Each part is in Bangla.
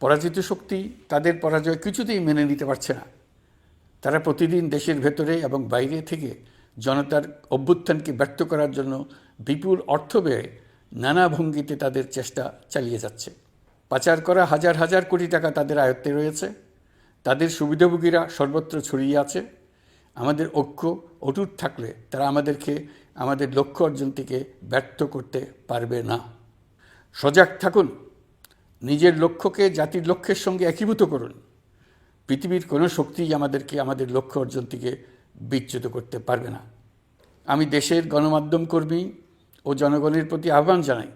পরাজিত শক্তি তাদের পরাজয় কিছুতেই মেনে নিতে পারছে না। তারা প্রতিদিন দেশের ভেতরে এবং বাইরে থেকে জনতার অভ্যুত্থানকে ব্যর্থ করার জন্য বিপুল অর্থ ব্যয়ে নানা ভঙ্গিতে তাদের চেষ্টা চালিয়ে যাচ্ছে। পাচার করা হাজার হাজার কোটি টাকা তাদের আয়ত্তে রয়েছে। তাদের সুবিধাভোগীরা সর্বত্র ছড়িয়ে আছে। আমাদের ঐক্য অটুট থাকলে তারা আমাদেরকে, আমাদের লক্ষ্য অর্জন থেকে ব্যর্থ করতে পারবে না। সজাগ থাকুন। নিজের লক্ষ্যকে জাতির লক্ষ্যের সঙ্গে একীভূত করুন। পৃথিবীর কোনো শক্তিই আমাদেরকে আমাদের লক্ষ্য অর্জন থেকে বিচ্যুত করতে পারবে না। আমি দেশের গণমাধ্যম কর্মী ও জনগণের প্রতি আহ্বান জানাই,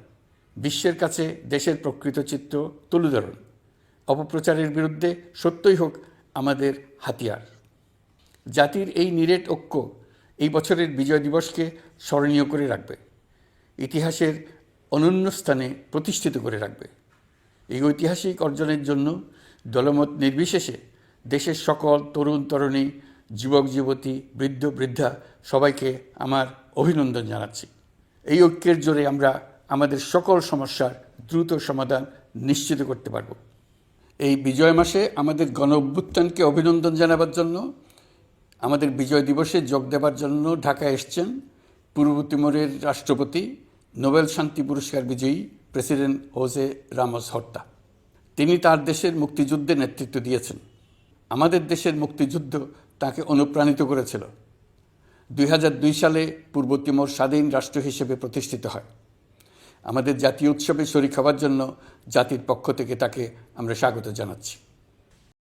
বিশ্বের কাছে দেশের প্রকৃত চিত্র তুলে ধরুন। অপপ্রচারের বিরুদ্ধে সত্যই হোক আমাদের হাতিয়ার। জাতির এই নিরেট ঐক্য এই বছরের বিজয় দিবসকে স্মরণীয় করে রাখবে। ইতিহাসের অনন্য স্থানে প্রতিষ্ঠিত করে রাখবে। এই ঐতিহাসিক অর্জনের জন্য দলমত নির্বিশেষে দেশের সকল তরুণ, তরুণী, যুবক, যুবতী, বৃদ্ধ, বৃদ্ধা সবাইকে আমার অভিনন্দন জানাচ্ছি। এই ঐক্যের জোরে আমরা আমাদের সকল সমস্যার দ্রুত সমাধান নিশ্চিত করতে পারব। এই বিজয় মাসে আমাদের গণ অভ্যুত্থানকে অভিনন্দন জানাবার জন্য, আমাদের বিজয় দিবসে যোগ দেবার জন্য ঢাকা এসছেন পূর্ব তিমোরের রাষ্ট্রপতি নোবেল শান্তি পুরস্কার বিজয়ী প্রেসিডেন্ট হোসে রামোস হট্টা তিনি তার দেশের মুক্তিযুদ্ধে নেতৃত্ব দিয়েছেন। আমাদের দেশের মুক্তিযুদ্ধ তাকে অনুপ্রাণিত করেছিল। দুই হাজার দুই সালে পূর্ব তিমোর স্বাধীন রাষ্ট্র হিসেবে প্রতিষ্ঠিত হয়। আমাদের জাতীয় উৎসবে শরিক হওয়ার জন্য জাতির পক্ষ থেকে তাকে আমরা স্বাগত জানাচ্ছি।